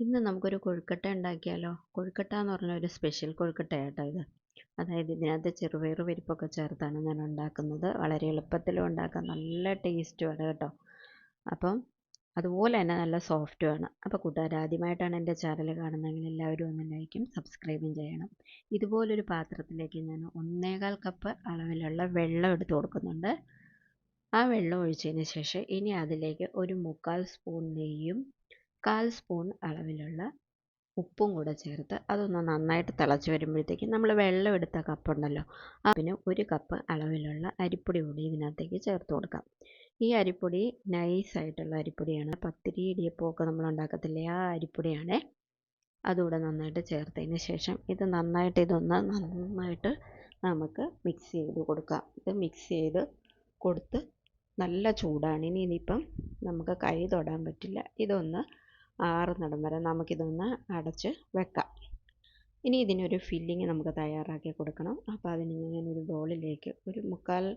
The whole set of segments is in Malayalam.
ഇന്ന് നമുക്കൊരു കൊഴുക്കട്ട ഉണ്ടാക്കിയാലോ? കൊഴുക്കട്ട എന്ന് പറഞ്ഞ ഒരു സ്പെഷ്യൽ കൊഴുക്കട്ട കേട്ടോ ഇത്. അതായത് ഇതിനകത്ത് ചെറുപയർ പരിപ്പൊക്കെ ചേർത്താണ് ഞാൻ ഉണ്ടാക്കുന്നത്. വളരെ എളുപ്പത്തിൽ ഉണ്ടാക്കാൻ നല്ല ടേസ്റ്റുമാണ് കേട്ടോ. അപ്പം അതുപോലെ തന്നെ നല്ല സോഫ്റ്റുമാണ് അപ്പോൾ കൂട്ടുകാർ ആദ്യമായിട്ടാണ് എന്റെ ചാനൽ കാണുന്നതെങ്കിൽ എല്ലാവരും ഒന്ന് ലൈക്കും സബ്സ്ക്രൈബും ചെയ്യണം. ഇതുപോലൊരു പാത്രത്തിലേക്ക് ഞാൻ ഒന്നേകാൽ കപ്പ് അളവിലുള്ള വെള്ളം എടുത്ത് കൊടുക്കുന്നുണ്ട്. ആ വെള്ളം ഒഴിച്ചതിന് ശേഷം ഇനി അതിലേക്ക് ഒരു മുക്കാൽ സ്പൂൺ നെയ്യും കാൽ സ്പൂൺ അളവിലുള്ള ഉപ്പും കൂടെ ചേർത്ത് അതൊന്ന് നന്നായിട്ട് തിളച്ച് വരുമ്പോഴത്തേക്കും നമ്മൾ വെള്ളം എടുത്ത കപ്പുണ്ടല്ലോ അതിന് ഒരു കപ്പ് അളവിലുള്ള അരിപ്പൊടി കൂടി ഇതിനകത്തേക്ക് ചേർത്ത് കൊടുക്കാം. ഈ അരിപ്പൊടി നൈസായിട്ടുള്ള അരിപ്പൊടിയാണ്. പത്തിരി ഇടിയപ്പമൊക്കെ നമ്മൾ ഉണ്ടാക്കത്തില്ലേ ആ അരിപ്പൊടിയാണ്. അതുകൂടെ നന്നായിട്ട് ചേർത്തതിന് ശേഷം ഇത് നന്നായിട്ട് ഇതൊന്ന് നന്നായിട്ട് നമുക്ക് മിക്സ് ചെയ്ത് കൊടുക്കാം. ഇത് മിക്സ് ചെയ്ത് കൊടുത്ത് നല്ല ചൂടാണ്. ഇനി ഇനിയിപ്പം നമുക്ക് കൈ തൊടാൻ പറ്റില്ല. ഇതൊന്ന് ആറുന്നിടം വരെ നമുക്കിതൊന്ന് അടച്ച് വെക്കാം. ഇനി ഇതിനൊരു ഫില്ലിങ് നമുക്ക് തയ്യാറാക്കി കൊടുക്കണം. അപ്പോൾ അതിന് ഞാനൊരു ബോളിലേക്ക് ഒരു മുക്കാൽ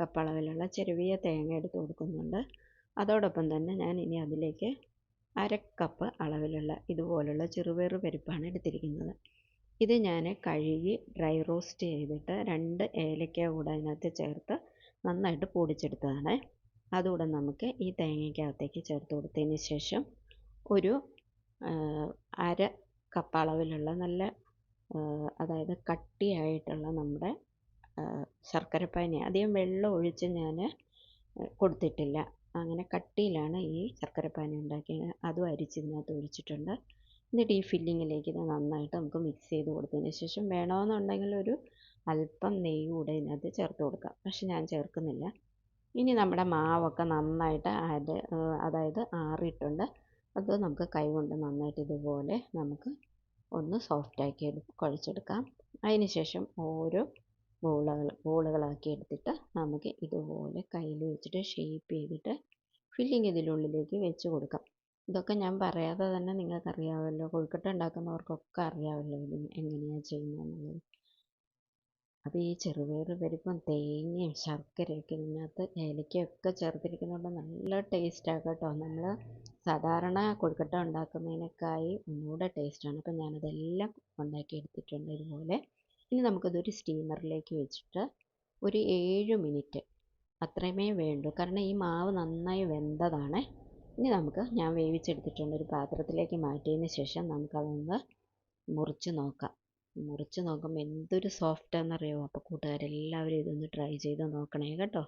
കപ്പ് അളവിലുള്ള ചെറിയ തേങ്ങ എടുത്ത് കൊടുക്കുന്നുണ്ട്. അതോടൊപ്പം തന്നെ ഞാൻ ഇനി അതിലേക്ക് അര കപ്പ് അളവിലുള്ള ഇതുപോലുള്ള ചെറുവേറ് പരിപ്പാണ് എടുത്തിരിക്കുന്നത്. ഇത് ഞാൻ കഴുകി ഡ്രൈ റോസ്റ്റ് ചെയ്തിട്ട് രണ്ട് ഏലക്ക കൂടെ അതിനകത്ത് ചേർത്ത് നന്നായിട്ട് പൊടിച്ചെടുത്തതാണ്. അതുകൂടെ നമുക്ക് ഈ തേങ്ങയ്ക്കകത്തേക്ക് ചേർത്ത് കൊടുത്തതിന് ശേഷം ഒരു അര കപ്പ് അളവിലുള്ള നല്ല അതായത് കട്ടിയായിട്ടുള്ള നമ്മുടെ ശർക്കരപ്പാനി അധികം വെള്ളം ഒഴിച്ച് ഞാൻ കൊടുത്തിട്ടില്ല. അങ്ങനെ കട്ടിയിലാണ് ഈ ശർക്കരപ്പാനി ഉണ്ടാക്കിയത്. അതും അരിച്ചിതിനകത്ത് ഒഴിച്ചിട്ടുണ്ട്. എന്നിട്ട് ഈ ഫില്ലിങ്ങിലേക്ക് ഇത് നന്നായിട്ട് നമുക്ക് മിക്സ് ചെയ്ത് കൊടുത്തതിന് ശേഷം വേണമെന്നുണ്ടെങ്കിൽ ഒരു അല്പം നെയ്യ് കൂടെ ഇതിനകത്ത് ചേർത്ത് കൊടുക്കാം. പക്ഷെ ഞാൻ ചേർക്കുന്നില്ല. ഇനി നമ്മുടെ മാവൊക്കെ നന്നായിട്ട് അത് അതായത് ആറിയിട്ടുണ്ട്. അത് നമുക്ക് കൈകൊണ്ട് നന്നായിട്ട് ഇതുപോലെ നമുക്ക് ഒന്ന് സോഫ്റ്റാക്കി എടു കുഴച്ചെടുക്കാം. അതിന് ശേഷം ഓരോ ബോളുകൾ ബോളുകളാക്കി എടുത്തിട്ട് നമുക്ക് ഇതുപോലെ കയ്യിൽ വെച്ചിട്ട് ഷേപ്പ് ചെയ്തിട്ട് ഫില്ലിങ് ഇതിനുള്ളിലേക്ക് വെച്ച് കൊടുക്കാം. ഇതൊക്കെ ഞാൻ പറയാതെ തന്നെ നിങ്ങൾക്കറിയാമല്ലോ കൊഴുക്കട്ട ഉണ്ടാക്കുന്നവർക്കൊക്കെ അറിയാമല്ലോ ഇത് എങ്ങനെയാണ് ചെയ്യുന്നതെന്നുള്ളത്. അപ്പോൾ ഈ ചെറുപയർ പരിപ്പും തേങ്ങയും ശർക്കരയൊക്കെ ഇതിനകത്ത് ഏലക്കയൊക്കെ ചേർത്തിരിക്കുന്നതുകൊണ്ട് നല്ല ടേസ്റ്റാണ് കേട്ടോ നമ്മൾ സാധാരണ കൊഴുക്കട്ട ഉണ്ടാക്കുന്നതിനേക്കായി ഒന്നുകൂടെ ടേസ്റ്റാണ്. അപ്പോൾ ഞാനതെല്ലാം ഉണ്ടാക്കി എടുത്തിട്ടുണ്ട് ഇതുപോലെ. ഇനി നമുക്കതൊരു സ്റ്റീമറിലേക്ക് വെച്ചിട്ട് ഒരു ഏഴ് മിനിറ്റ് അത്രയുമേ വേണ്ടൂ. കാരണം ഈ മാവ് നന്നായി വെന്തതാണ്. ഇനി നമുക്ക് ഞാൻ വേവിച്ചെടുത്തിട്ടുണ്ട് ഒരു പാത്രത്തിലേക്ക് മാറ്റിയതിന് ശേഷം നമുക്കതൊന്ന് മുറിച്ച് നോക്കാം. മുറിച്ച് നോക്കുമ്പോൾ എന്തൊരു സോഫ്റ്റാണെന്നറിയാമോ അപ്പോൾ കൂട്ടുകാരെല്ലാവരും ഇതൊന്ന് ട്രൈ ചെയ്ത് നോക്കണേ കേട്ടോ.